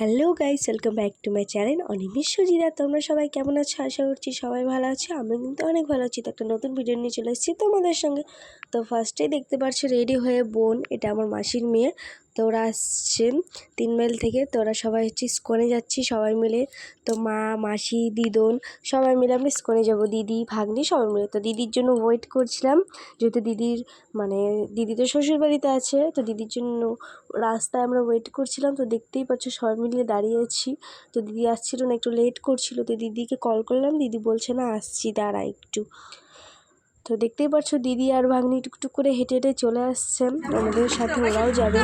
Hello guys, welcome back to my channel. অনিমিষ সুজিরা তোমরা সবাই কেমন আছো? আশা করছি সবাই ভালো আছো। আমি কিন্তু অনেক ভালো আছি। তো একটা নতুন ভিডিও নিয়ে চলে এসেছি তোমাদের সঙ্গে। তো ফার্স্টেই দেখতে পাচ্ছ রেডি হয়ে বোন, এটা আমার মাসির মেয়ে। তো ওরা আসছে তিন মাইল থেকে তো ওরা সবাই হচ্ছে স্কনে যাচ্ছি সবাই মিলে তো মা, মাসি, দিদন সবাই মিলে আমরা স্কনে যাব। দিদি, ভাগ্নি সবাই মিলে। তো দিদির জন্য ওয়েট করছিলাম, যেহেতু দিদির মানে দিদি তো শ্বশুর বাড়িতে আছে, তো দিদির জন্য রাস্তায় আমরা ওয়েট করছিলাম। তো দেখতেই পাচ্ছ সবাই মিলে দাঁড়িয়ে আছি। তো দিদি আসছিল না, একটু লেট করছিল। তো দিদিকে কল করলাম, দিদি বলছে, না, আসছি, দাঁড়া একটু। তো দেখতেই পাচ্ছ দিদি আর ভাগ্নি টুকটুক করে হেঁটে হেঁটে চলে আসছেন। আমাদের সাথে ওরাও যাবে।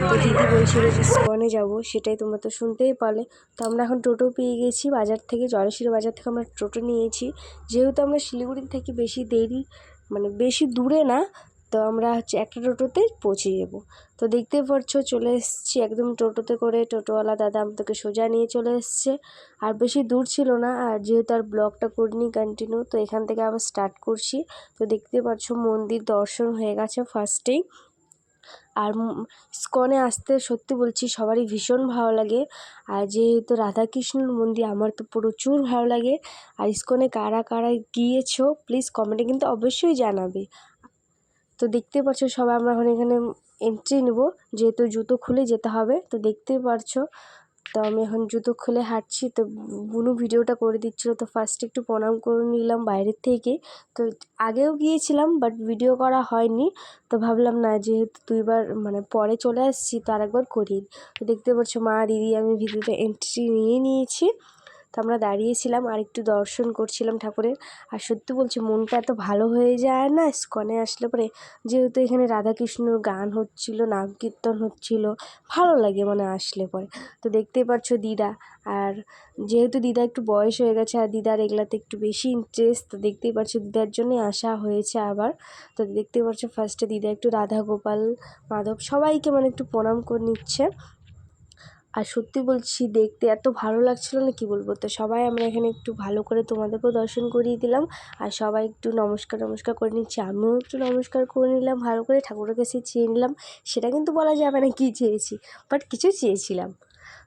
তো দিদি বলছিল যে স্কনে যাব, সেটাই তোমরা তো শুনতেই পারলে। তো আমরা এখন টোটো পেয়ে গেছি বাজার থেকে জলেশ্বরী বাজার থেকে আমরা টোটো নিয়েছি। যেহেতু আমরা শিলিগুড়ি থেকে বেশি দেরি মানে বেশি দূরে না তো আমরা হচ্ছে একটা টোটোতে পৌঁছে যাব। তো দেখতে পাচ্ছ চলে এসেছি একদম টোটোতে করে। টোটোওয়ালা দাদা আমাদেরকে সোজা নিয়ে চলে এসছে। আর বেশি দূর ছিল না, আর যেহেতু আর ব্লগটা করিনি কন্টিনিউ তো এখান থেকে আবার স্টার্ট করছি। তো দেখতে পাচ্ছ মন্দির দর্শন হয়ে গেছে ফার্স্টেই আর স্কনে আসতে সত্যি বলছি সবারই ভীষণ ভালো লাগে। আর যেহেতু রাধাকৃষ্ণর মন্দির, আমার তো প্রচুর ভালো লাগে। আর ইস্কনে কারা কারা গিয়েছো প্লিজ কমেন্টে কিন্তু অবশ্যই জানাবে। তো দেখতে পাচ্ছ সবাই, আমরা এখন এখানে এন্ট্রি নেব। যেহেতু জুতো খুলে যেতে হবে, তো দেখতেই পারছ। তো আমি এখন জুতো খুলে হাঁটছি, তো বুনু ভিডিওটা করে দিচ্ছিল। তো ফার্স্টে একটু প্রণাম করে নিলাম বাইরের থেকে। তো আগেও গিয়েছিলাম বাট ভিডিও করা হয়নি। তো ভাবলাম, না, যেহেতু দুইবার মানে পরে চলে আসছি, তো আরেকবার করি। তো দেখতে পাচ্ছ মা, দিদি, আমি ভিডিওটা এন্ট্রি নিয়ে নিয়েছি। তো আমরা দাঁড়িয়েছিলাম, আর একটু দর্শন করছিলাম ঠাকুরের। আর সত্যি বলছি, মনটা এত ভালো হয়ে যায় না? স্কনে আসলে পরে যেহেতু এখানে রাধাকৃষ্ণর গান হচ্ছিল নাম কীর্তন হচ্ছিল, ভালো লাগে মানে আসলে পরে। তো দেখতেই পাচ্ছ দিদা। আর যেহেতু দিদা একটু বয়স হয়ে গেছে, আর দিদার এগুলাতে একটু বেশি ইন্টারেস্ট তো দেখতেই পাচ্ছ দিদার জন্যই আসা হয়েছে আবার। তো দেখতেই পাচ্ছ ফার্স্টে দিদা একটু রাধা গোপাল মাধব সবাইকে মানে একটু প্রণাম করে নিচ্ছে। আর সত্যি বলছি, দেখতে এত ভালো লাগছিল না, কি বলব? তো সবাই আমরা এখানে একটু ভালো করে তোমাদেরকেও দর্শন করিয়ে দিলাম। আর সবাই একটু নমস্কার নমস্কার করে নিচ্ছি। আমিও একটু নমস্কার করে নিলাম, ভালো করে ঠাকুরের কাছে চেয়ে নিলাম। সেটা কিন্তু বলা যাবে না কি চেয়েছি বাট কিছু চেয়েছিলাম।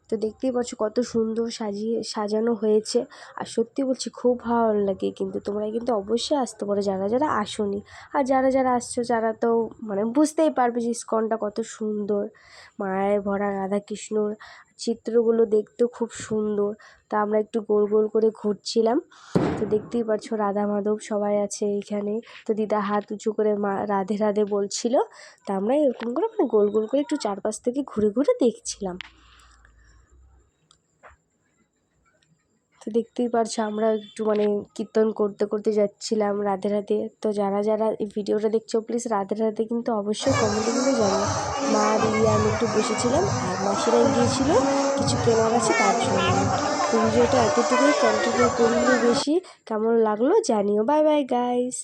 তো দেখতেই পাচ্ছ কত সুন্দর সাজিয়ে, সাজানো হয়েছে। আর সত্যি বলছি খুব ভালো লাগে কিন্তু। তোমরা কিন্তু অবশ্যই আসতে পারো যারা যারা আসোনি। আর যারা যারা আসছো যারা তো মানে বুঝতেই পারবে যে ইস্কনটা কত সুন্দর। মায়ের ভরা রাধাকৃষ্ণর চিত্রগুলো দেখতেও খুব সুন্দর। তা আমরা একটু গোল গোল করে ঘুরছিলাম। তো দেখতেই পাচ্ছ রাধা মাধব সবাই আছে এইখানে তো দিদা হাত উঁচু করে মা, রাধে রাধে বলছিল। তা আমরা এরকম করে মানে গোল গোল করে একটু চারপাশ থেকে ঘুরে ঘুরে দেখছিলাম। তো দেখতেই পারছ আমরা একটু মানে কীর্তন করতে করতে যাচ্ছিলাম রাধে রাধে। তো যারা যারা এই ভিডিওটা দেখছ প্লিজ রাধে রাধে কিন্তু অবশ্যই কমেন্টে কিন্তু জানো মা, দিদি আমি একটু বসেছিলাম আর মাসিরাই গিয়েছিল, কিছু কেনার আছে তার জন্য। তো ভিডিওটা এতটুকুই কন্টিনিউ করলে বেশি। কেমন লাগল জানিও। Bye bye guys